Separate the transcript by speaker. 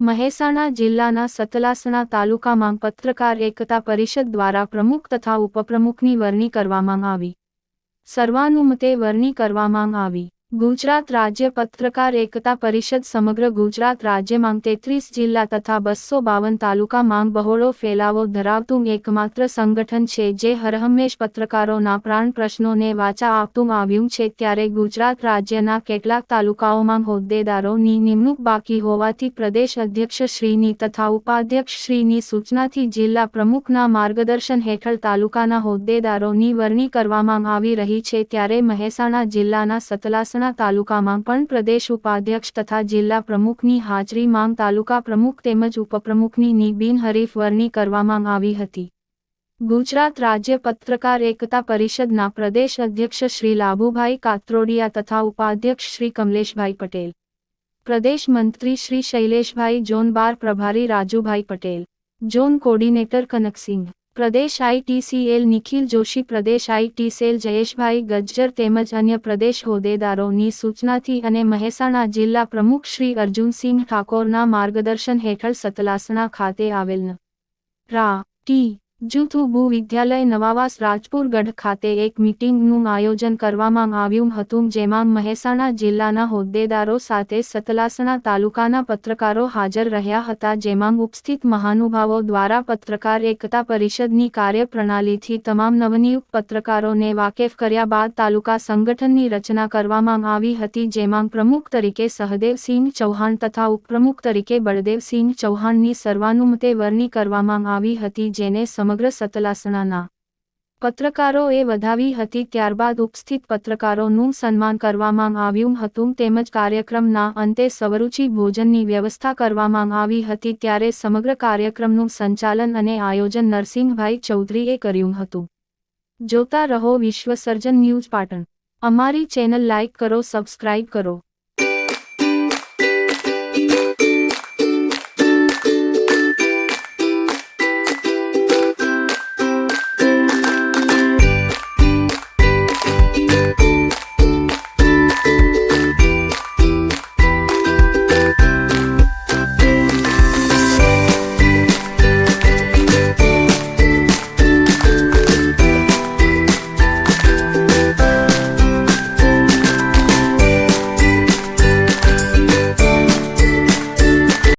Speaker 1: મહેસાણા જિલ્લાના સતલાસણા તાલુકામાં પત્રકાર એકતા પરિષદ દ્વારા પ્રમુખ તથા ઉપપ્રમુખની વરણી કરવામાં આવી. સર્વાનુમતે વરણી કરવામાં આવી. ગુજરાત રાજ્ય પત્રકાર એકતા પરિષદ સમગ્ર ગુજરાત રાજ્યમાં તેત્રીસ જિલ્લા તથા બસો બાવન તાલુકામાં બહોળો ફેલાવો ધરાવતું એકમાત્ર સંગઠન છે જે હરહંમેશ પત્રકારોના પ્રાણ પ્રશ્નોને વાચા આપતું આવ્યું છે ત્યારે ગુજરાત રાજ્યના કેટલાક તાલુકાઓમાં હોદ્દેદારોની નિમણૂક બાકી હોવાથી પ્રદેશ અધ્યક્ષ શ્રીની તથા ઉપાધ્યક્ષશ્રીની સૂચનાથી જિલ્લા પ્રમુખના માર્ગદર્શન હેઠળ તાલુકાના હોદ્દેદારોની વરણી કરવામાં આવી રહી છે ત્યારે મહેસાણા જિલ્લાના સતલાસણા તાલુકામાં પણ પ્રદેશ ઉપાધ્યક્ષ તથા જિલ્લા પ્રમુખની હાજરીમાં તાલુકા પ્રમુખ તેમજ ઉપપ્રમુખની બિનહરીફ વરણી કરવામાં આવી હતી. ગુજરાત રાજ્ય પત્રકાર એકતા પરિષદના પ્રદેશ અધ્યક્ષ શ્રી લાભુભાઈ કાત્રોડિયા તથા ઉપાધ્યક્ષ શ્રી કમલેશભાઈ પટેલ. પ્રદેશ મંત્રી શ્રી શૈલેષભાઈ જોન બાર પ્રભારી Rajubhai Patel. Zone coordinator Kanaksinh. પ્રદેશ આઈટીસીએલ નિખિલ જોશી પ્રદેશ આઈટીસેલ જયેશભાઈ ગજ્જર તેમજ અન્ય પ્રદેશ હોદ્દેદારોની સૂચનાથી અને મહેસાણા જિલ્લા પ્રમુખ શ્રી અર્જુનસિંહ ઠાકોરના માર્ગદર્શન હેઠળ સતલાસણા ખાતે આવેલ રા. ટી. જૂથ ઉભુ વિદ્યાલય નવાવાસ રાજપુર ખાતે એક મીટિંગનું આયોજન કરવામાં આવ્યું હતું જેમાં મહેસાણા જિલ્લાના હોદ્દેદારો સાથે સતલાસણા તાલુકાના પત્રકારો હાજર રહ્યા હતા જેમાં ઉપસ્થિત મહાનુભાવો દ્વારા પત્રકાર એકતા પરિષદની કાર્યપ્રણાલીથી તમામ નવનિયુક્ત પત્રકારોને વાકેફ કર્યા બાદ તાલુકા સંગઠનની રચના કરવામાં આવી હતી જેમાં પ્રમુખ તરીકે સહદેવસિંહ ચૌહાણ તથા ઉપપ્રમુખ તરીકે બળદેવસિંહ ચૌહાણની સર્વાનુમતે વરણી કરવામાં આવી હતી જેને સમગ્ર સતલાસણાના પત્રકારોએ વધાવી હતી ત્યારબાદ ઉપસ્થિત પત્રકારોનું સન્માન કરવામાં આવ્યું હતું તેમજ કાર્યક્રમના અંતે સ્વરૂચિ ભોજનની વ્યવસ્થા કરવામાં આવી હતી ત્યારે સમગ્ર કાર્યક્રમનું સંચાલન અને આયોજન નરસિંહભાઈ ચૌધરીએ કર્યું હતું. જોતા રહો વિશ્વસર્જન ન્યૂઝ પાટણ. અમારી ચેનલ લાઇક કરો, સબસ્ક્રાઇબ કરો.